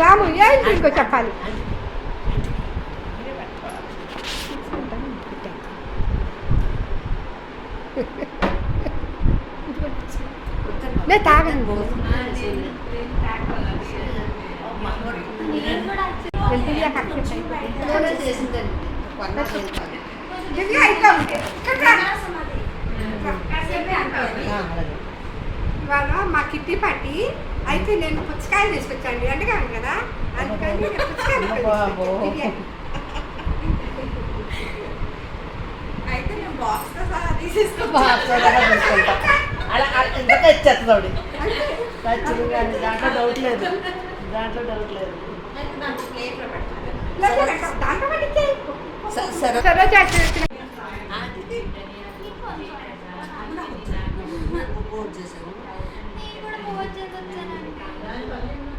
రాము ఏంటి ఇంకో చెప్పాలి? తాగండి. వెళ్తుంది దివ్య ఇట్లా. ఇవాళ మా కిట్టి పట్టి అయితే నేను పుచ్చకాయలు తీసుకొచ్చాను. ఎండగాను కదా? అందుకని. అయితే నేను బాక్స్తో సహా. అలా దాంట్లో డౌట్ లేదు. దాంట్లో డౌట్ లేదు. లేదు, దాంట్లో పట్టించే. స- సరే. సరోజ అట్లా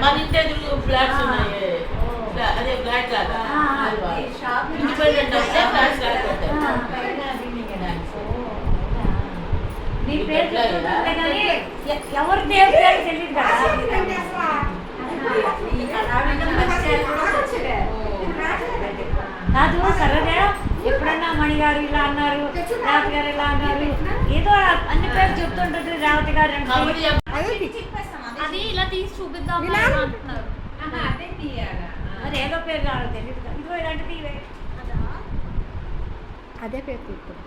మన ఇంటి ఎదురు ఫ్లాట్స్ ఉన్నాయి అదే ఫ్లాట్ లాగా. ఇండిపెండెంట్ వస్తే ఫ్లాట్స్ ఎవరి దేవుడి తెలియదు కదా సరేనే ఎప్పుడన్నా మణి గారు ఇలా అన్నారు రేవతి గారు ఇలా అన్నారు. ఏదో అన్ని పేరు చెప్తుంటుంది రేవతి గారు అదే అది ఇలా తీసి చూపిద్దాం ఇలా? అంటున్నారు. అది ఏదో పేరు కాదు. తెలియదు. ఇదిగో ఇలాంటిది ఇవే. అదే? పేరు తీసుకుంటా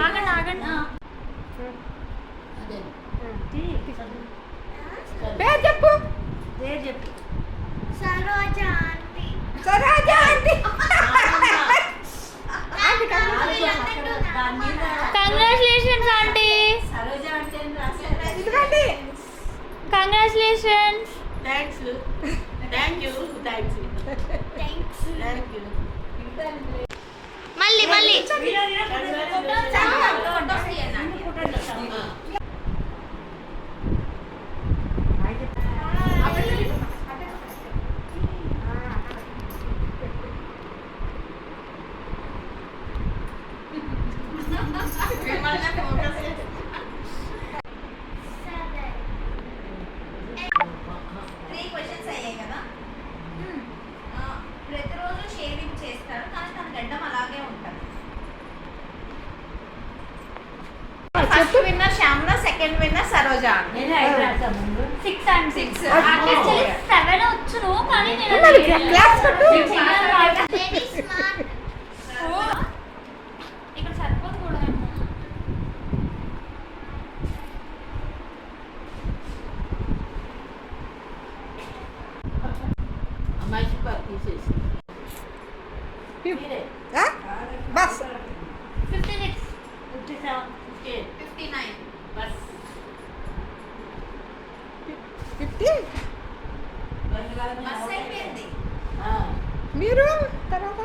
ఆగండి ఆగండి. మళ్ళీ. విన్నర్ సరోజ నేనే సిక్స్ అండ్ సిక్స్ సెవెన్ వచ్చును కానీ క్లాస్. ఓ, ఇక్కడ సరిపోదు కూడా అమ్మాయికి పక్క తీసేసి. ఆ? Buzz fifty six fifty seven fifty fifty nine buzz fifty buzz అయిపోయింది మీరు తర్వాత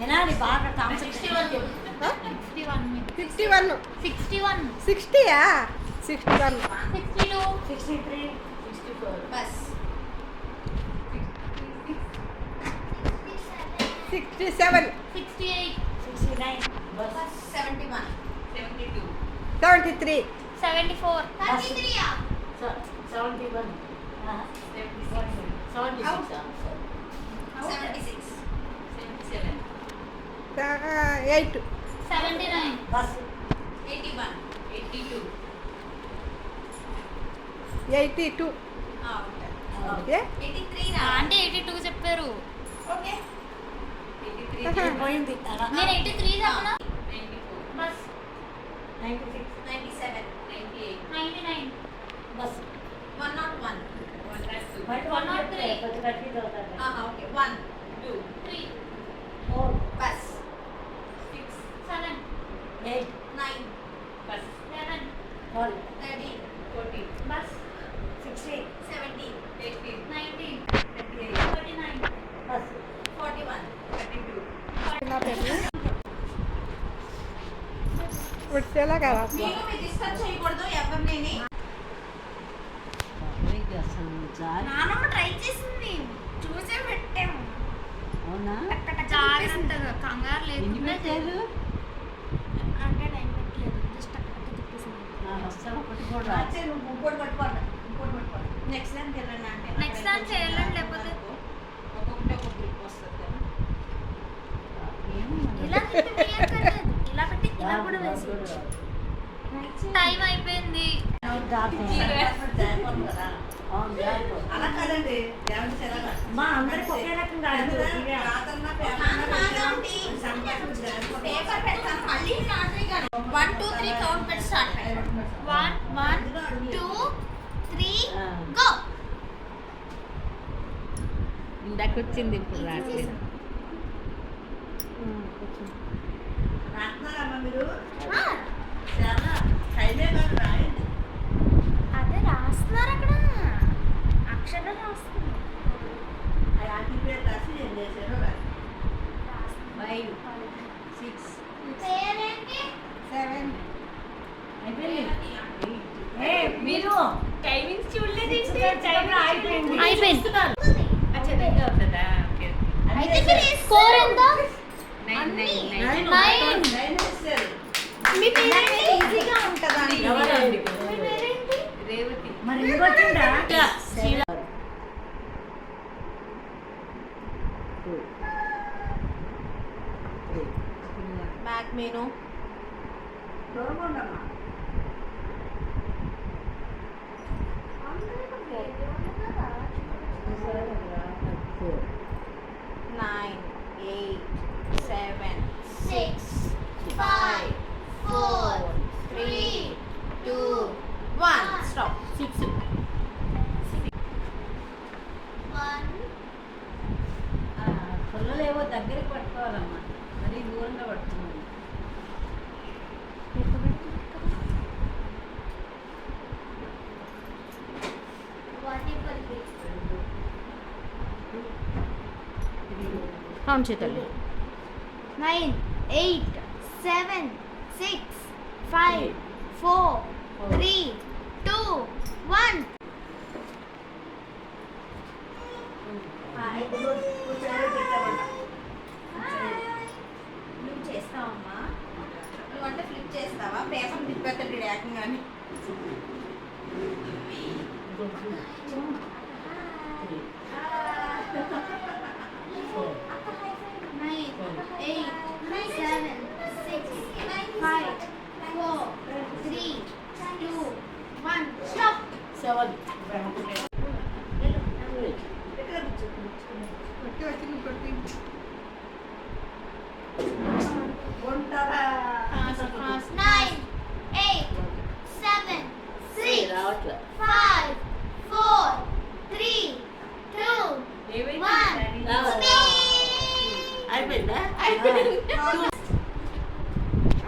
వినాలి బాగా సిక్స్టీ వన్ చెప్పు sixty one fifty one sixty one సిక్స్టీయా sixty one sixty two sixty three sixty four buzz sixty seven sixty eight sixty nine buzz seventy one seventy two seventy three seventy four thirty three seventy one seventy six seventy six seventy seven eight seventy nine buzz eighty one eighty two eighty two eighty three అంటే eighty two చెప్పారు. Okay eighty three ఆహా. పోయింది అలా నేను eighty three చెప్పనా? Ninety four buzz. Ninety six ninety seven ninety eight ninety nine buzz one nought one one nought two but one nought three కొంచెం confuse అవుతారు okay one two three four buzz six seven eight nine buzz eleven twelve thirteen fourteen buzz sixteen seventeen eighteen nineteen twenty eight thirty nine buzz forty one thirty two నా పేరు వచ్చేలా కదా మీరు మీరు disturb చేయకూడదు ఎవరిని నానమ్మ ట్రై చేసింది. చూసే పెట్టాము అవునా? జాగ్రత్తగా కంగారు లేకుండా చేయాలి అంటే టైం పెట్టలేదు. జస్ట్ అక్కడ తిప్పేసింది. వస్తాను ఒకటి కూడా వచ్చే నువ్వు ఇంకోటి పట్టుకోండి ఇంకోటి పట్టుకోండి నెక్స్ట్ టైం వెళ్ళండి అంటే Next time చేయాలండి, లేకపోతే- ఒక్కొక్కటి ఒక్కొక్క గ్రూప్ వస్తుంది కదా. ఇలా ఇలా పెట్టి ఇలా కూడా వేసి టైం అయిపోయింది. అలా కాదండి. మా అందరికి ఒకే రకంగా ఆడుతూ ఇదే. పేపర్ పెడతాను మళ్ళీ వన్ టూ త్రీ కౌంట్ పెట్టి start one one two three. Go ఇందాక వచ్చింది ఇప్పుడు కూర్చో. రాస్తున్నారమ్మా మీరు? చాలా టైమే కాదు రాయండి అదే రాస్తున్నారు అక్కడ? అక్షరం రాస్తున్నారు ఆ ఆంటీ పేరు రాసి ఏం చేశారో రాసి ఫైవ్ సిక్స్ పేరేంటి సెవెన్ మీరు టైమింగ్స్ చూడలేదు అయిపోయింది అయిపోయింది అచ్చా దగ్గర ఉంటుందా ఓకే అయితే స్కోర్ ఎంత nine nine nine. Nine nine వేస్తారు మీ పేరేంటి ఈజీగా ఉంటుందండి ఎవరండి? మీ పేరేంటి రేవతి మరి ఇంకొచ్చిందా శీల బ్యాక్ మెను దూరంగా ఉండమ్మా nine eight seven six five four three two one stop six one పుల్లలేవో దగ్గరికి పట్టుకోవాలమ్మా మరీ దూరంగా పట్టుకోవాలి count చేతండి nine eight seven six five four three two one. నువ్వు చేస్తావమ్మా. నువ్వు అంటే ఫ్లిప్ చేస్తావా? పేపర్ తిప్పేస్తాడు అని nine eight seven six five four three two one stop seven కొట్టి వచ్చింది కొట్టి ఉంటారా నైన్ ఎయిట్ సెవెన్ సిక్స్ రావట్లే five four three two one అయిపోయిందా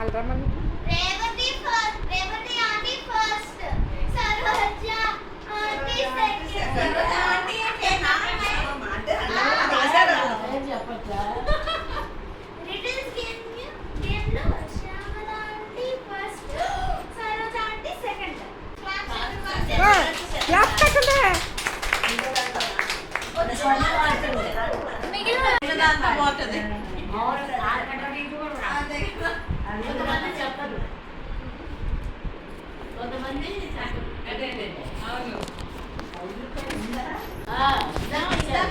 అల్రమని Revathi first Revathi aunty first Saroja aunty second చెప్పచ్చా riddles game గేమ్లో Shyamala aunty first Saroja aunty second class కట్టండి మిగిలిన పోతుంది కొంతమంది చెప్పరు కొంతమంది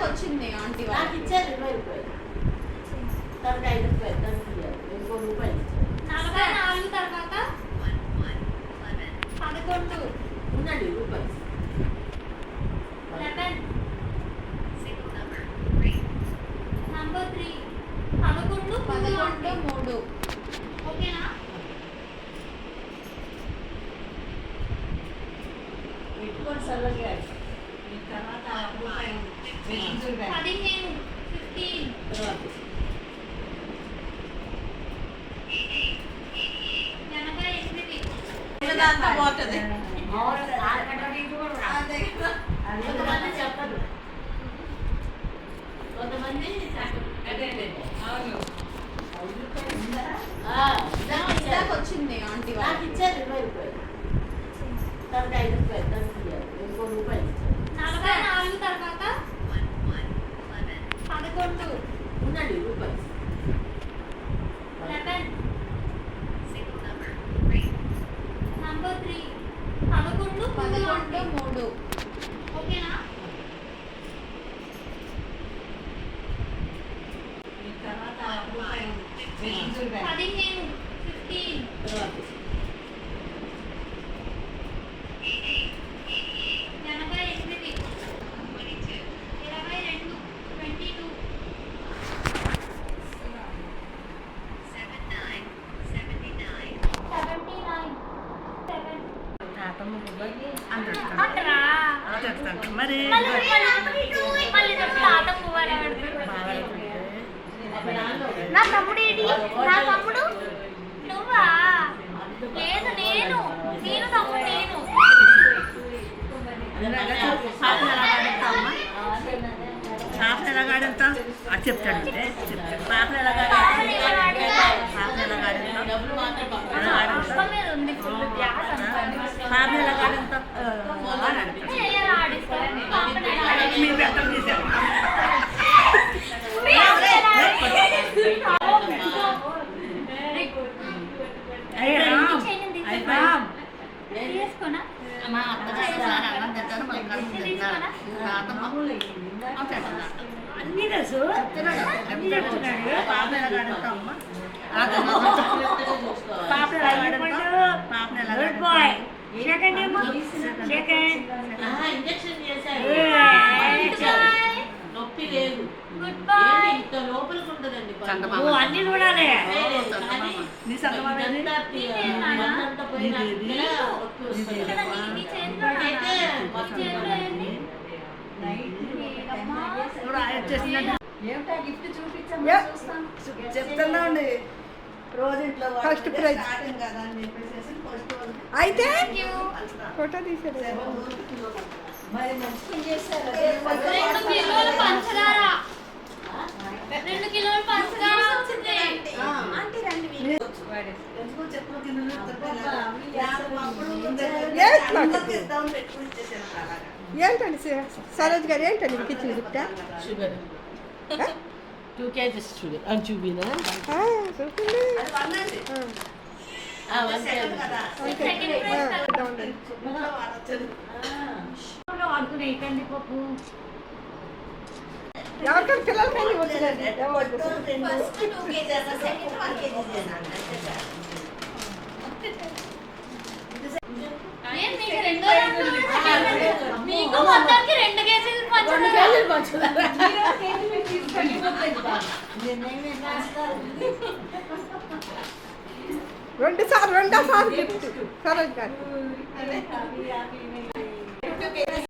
వచ్చింది ఆంటీ నాకు ఇచ్చారు ఇరవై రూపాయలు. తనకి ఐదు రూపాయలు తనకి. ఇంకో రూపాయలు నలభై నాలుగు తర్వాత? పదకొండు. ఉండండి రూపాయలు. లెవెన్. Number three. పదకొండు పదకొండు పదకొండు మూడు. ఓకేనా? పదిహేను ఫిఫ్టీన్. ఎనభై ఎనిమిది. దాంతో. అదే కదా. కొంతమంది కొంతమంది. వచ్చింది ఆంటీ నాకు ఇచ్చారు. ఇరవై రూపాయలు. తనకి ఐదు రూపాయలు. ఇంకో రూపాయలు ఇచ్చారు నలభై నాలుగు తర్వాత పదకొండు ఉండండి రూపాయలు లెవెన్ నంబర్ త్రీ పదకొండు రెండు మూడు ఓకేనా పదిహేను ఫిఫ్టీన్ తర్వాత ఎనభై ఎనిమిది ఇరవై రెండు twenty two seventy nine seven అంటరా మరి నా తమ్ముడు ఏంటి నా తమ్ముడు? నువ్వా? లేదు నేను. నేను తమ్ముడు నేను. ఎలాగాడంతా అది చెప్తాడు. పాప ఎలాగాడు అన్నీ తెలుసు. అన్నీ చెప్తున్నాడు. పాప ఎలాగాడంతా అమ్మ? పాప ఎలాగాడంతా పాప గుడ్ ఎలాగాడంతా బాయ్ సెకండ్ ఏమో? సెకండ్ ఇంజక్షన్ చేశారు. ఏయ్. నొప్పి లేదు. గుడ్ బాయ్ ఏంటి ఇంత లోపలికి ఉంటుందండి అన్ని చూడాలి. నీ సంగమా ఇది? ఇదంతా తి- మందంతా పోయినా ఇక్కడ నొప్పి వస్తుంది. ఇక్కడ నీ నీ చేతిలో అయితే నాన్న. మొత్తం నీ చేతిలో ఏంటి? ఏదమ్మా? చూడు ఆయన వచ్చేసిందంట చెప్తున్నా ఉండి రోజు ఇంట్లో ఫస్ట్ ప్రైజ్ కదా అని చెప్పేసి ఫస్ట్ అయితే. ఫోటో చేశారు రెండు కిలోలు పంచదార. వచ్చింది. ఎందుకో ఏంటండి సరోజ్ గారు ఏంటండి మీకు ఇచ్చిన gift? Sugar two kgs sugar అని చూపినా సెకండ్ ప్రైజ్ కదా. ఇద్దాం ఉండండి. ఆడుకునే కంది పప్పు ఎవరికైనా పిల్లలకైనా వచ్చిందండి first two kgs second one kg ఏం మీకు మొత్తానికి రెండు కేజీలు రెండు సార్లు రెండో సార్లు గిఫ్ట్ సరోజ్ గారు.